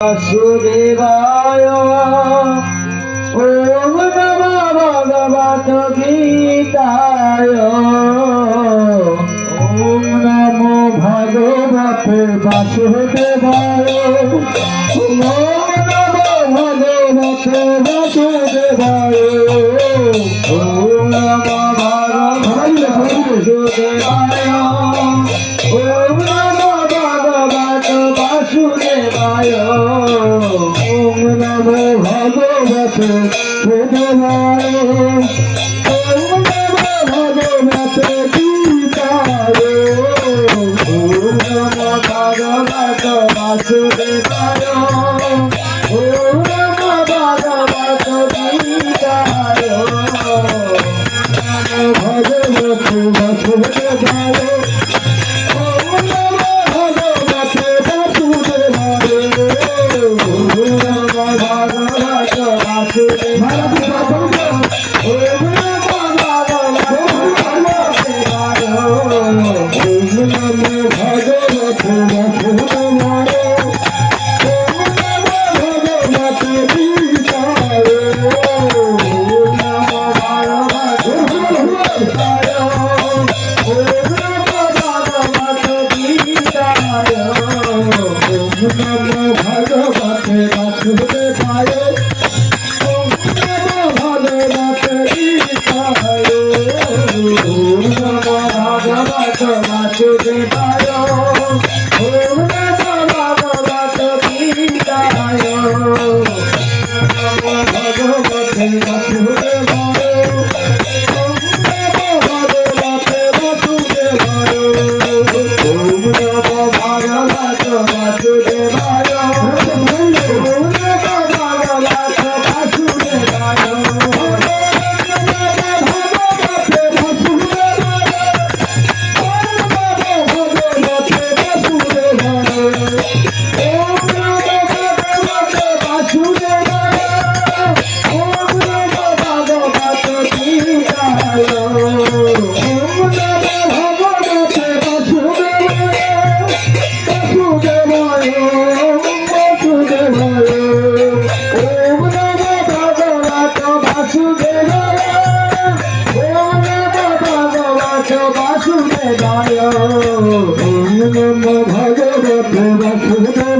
বাসুদেবায় ওম নম ভগবত গীতায় ওম নমো ভগবত বাসুদেবায় ওম নমো ভগবত to the body.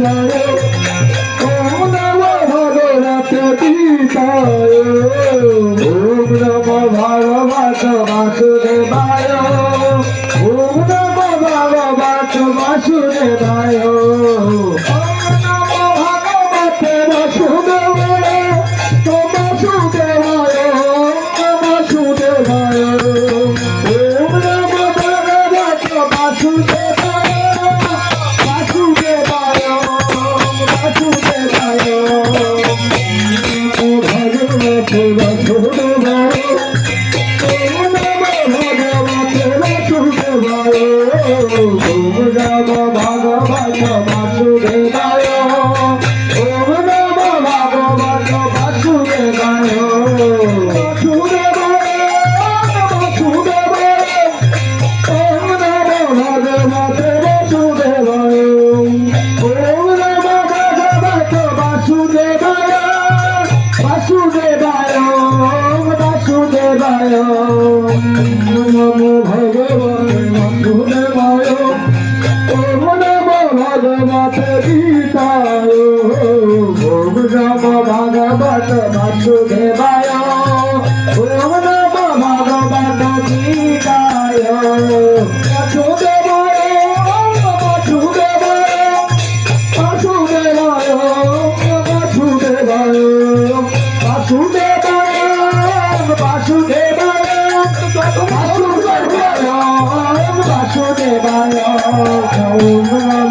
Hare ভগবান ভগবান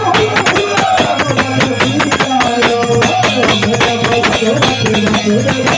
ওম নম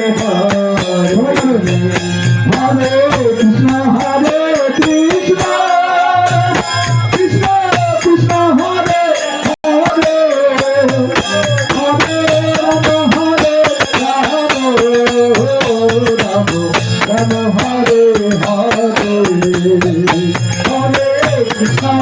হরে কৃষ্ণ